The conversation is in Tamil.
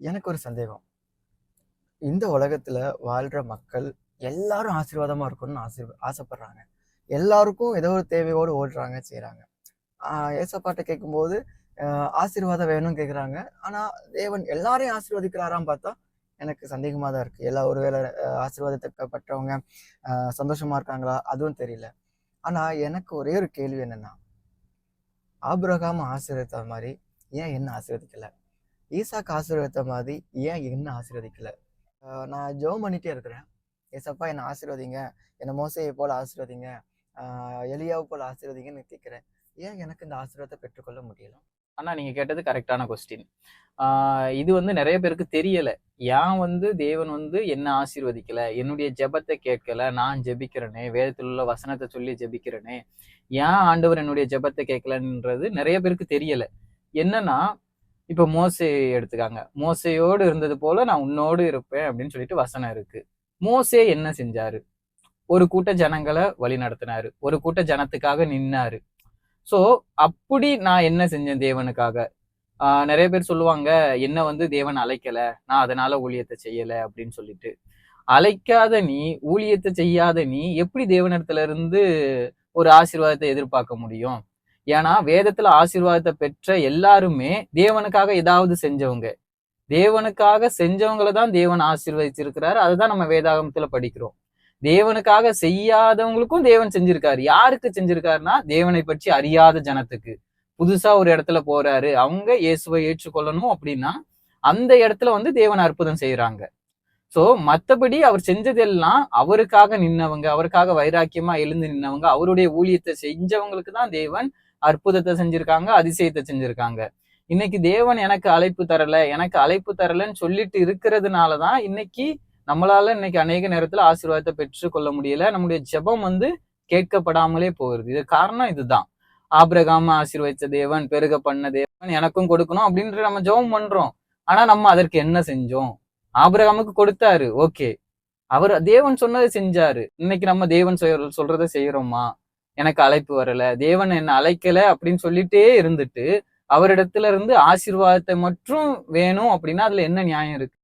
எனக்கு ஒரு சந்தேகம். இந்த உலகத்தில் வாழ்கிற மக்கள் எல்லாரும் ஆசீர்வாதமாக இருக்கணும்னு ஆசீர் ஆசைப்படுறாங்க. எல்லாருக்கும் ஏதோ ஒரு தேவையோடு ஓடுறாங்க செய்கிறாங்க ஏசப்பாட்டை கேட்கும்போது ஆசீர்வாதம் வேணும்னு கேட்குறாங்க ஆனால் தேவன் எல்லாரையும் ஆசீர்வதிக்கிறாரான்னு பார்த்தா எனக்கு சந்தேகமாக தான் இருக்குது எல்லா ஒரு வேலை ஆசீர்வாதத்தை பற்றவங்க சந்தோஷமாக இருக்காங்களா? அதுவும் தெரியல. ஆனால் எனக்கு ஒரே ஒரு கேள்வி என்னன்னா ஆபிரகாம ஆசீர்வதித்த மாதிரி ஏன் என்ன ஆசீர்வதிக்கலை? ஈசாக்கு ஆசீர்வதித்த மாதிரி ஏன் என்ன ஆசீர்வதிக்கல? நான் ஜெபம் பண்ணிட்டே இருக்கிறேன். ஏசப்பா என்னை ஆசீர்வதிங்க. என்னை மோசையை போல் ஆசீர்வதிங்க. எளியாவை போல் ஆசீர்வதிங்கன்னு கேட்குறேன். ஏன் எனக்கு இந்த ஆசீர்வாதத்தை பெற்றுக்கொள்ள முடியல? ஆனால் நீங்கள் கேட்டது கரெக்டான கொஸ்டின் இது வந்து நிறைய பேருக்கு தெரியலை. ஏன் வந்து தேவன் வந்து என்ன ஆசீர்வதிக்கலை? என்னுடைய ஜெபத்தை கேட்கல. நான் ஜெபிக்கிறேனே. வேதத்தில் உள்ள வசனத்தை சொல்லி ஜெபிக்கிறேனே. ஏன் ஆண்டவர் என்னுடைய ஜெபத்தை கேட்கலன்றது நிறைய பேருக்கு தெரியலை. என்னன்னா இப்போ மோசை எடுத்துக்காங்க. மோசையோடு இருந்தது போல நான் உன்னோடு இருப்பேன் அப்படின்னு சொல்லிட்டு வசனம் இருக்கு. மோசே என்ன செஞ்சாரு? ஒரு கூட்ட ஜனங்களை வழி நடத்தினாரு. ஒரு கூட்ட ஜனத்துக்காக நின்னாரு. சோ அப்படி நான் என்ன செஞ்சேன் தேவனுக்காக? ஆஹ் நிறைய பேர் சொல்லுவாங்க என்ன வந்து தேவன் அழைக்கல? நான் அதனால ஊழியத்தை செய்யல அப்படின்னு சொல்லிட்டு. அழைக்காத நீ ஊழியத்தை செய்யாத நீ எப்படி தேவனிடத்துல இருந்து ஒரு ஆசீர்வாதத்தை எதிர்பார்க்க முடியும்? ஏன்னா வேதத்துல ஆசீர்வாதத்தை பெற்ற எல்லாருமே தேவனுக்காக ஏதாவது செஞ்சவங்க. தேவனுக்காக செஞ்சவங்கள தான் தேவன் ஆசீர்வதிச்சிருக்கிறாரு. அதுதான் நம்ம வேதாகமத்துல படிக்கிறோம். தேவனுக்காக செய்யாதவங்களுக்கும் தேவன் செஞ்சிருக்காரு. யாருக்கு செஞ்சிருக்காருன்னா தேவனை பற்றி அறியாத ஜனத்துக்கு. புதுசா ஒரு இடத்துல போறாரு. அவங்க இயேசுவை ஏற்றுக்கொள்ளணும் அப்படின்னா அந்த இடத்துல வந்து தேவன் அற்புதம் செய்யறாங்க சோ மத்தபடி அவர் செஞ்சதெல்லாம் அவருக்காக நின்னவங்க அவருக்காக வைராக்கியமா எழுந்து நின்னவங்க அவருடைய ஊழியத்தை செஞ்சவங்களுக்கு தான் தேவன் அற்புதத்தை செஞ்சிருக்காங்க அதிசயத்தை செஞ்சிருக்காங்க. இன்னைக்கு தேவன் எனக்கு அழைப்பு தரல எனக்கு அழைப்பு தரலன்னு சொல்லிட்டு இருக்கிறதுனாலதான் இன்னைக்கு நம்மளால இன்னைக்கு அநேக நேரத்துல ஆசீர்வாதத்தை பெற்று கொள்ள முடியல. நம்முடைய ஜெபம் வந்து கேட்கப்படாமலே போகுது இது காரணம் இதுதான். ஆபிரகாம ஆசீர்வதிச்ச தேவன் பெருக பண்ண தேவன் எனக்கும் கொடுக்கணும் அப்படின்ற நம்ம ஜெபம் பண்றோம். ஆனா நம்ம அதற்கு என்ன செஞ்சோம்? ஆபிரகாமுக்கு கொடுத்தாரு. ஓகே. அவர் தேவன் சொன்னதை செஞ்சாரு. இன்னைக்கு நம்ம தேவன் சொல்றதை செய்யறோமா? எனக்கு அழைப்பு வரல. தேவன் என்ன அழைக்கல அப்படின்னு சொல்லிட்டே இருந்துட்டு அவரிடத்துல இருந்து ஆசீர்வாதத்தை மட்டும் வேணும் அப்படின்னா அதுல என்ன நியாயம் இருக்கு?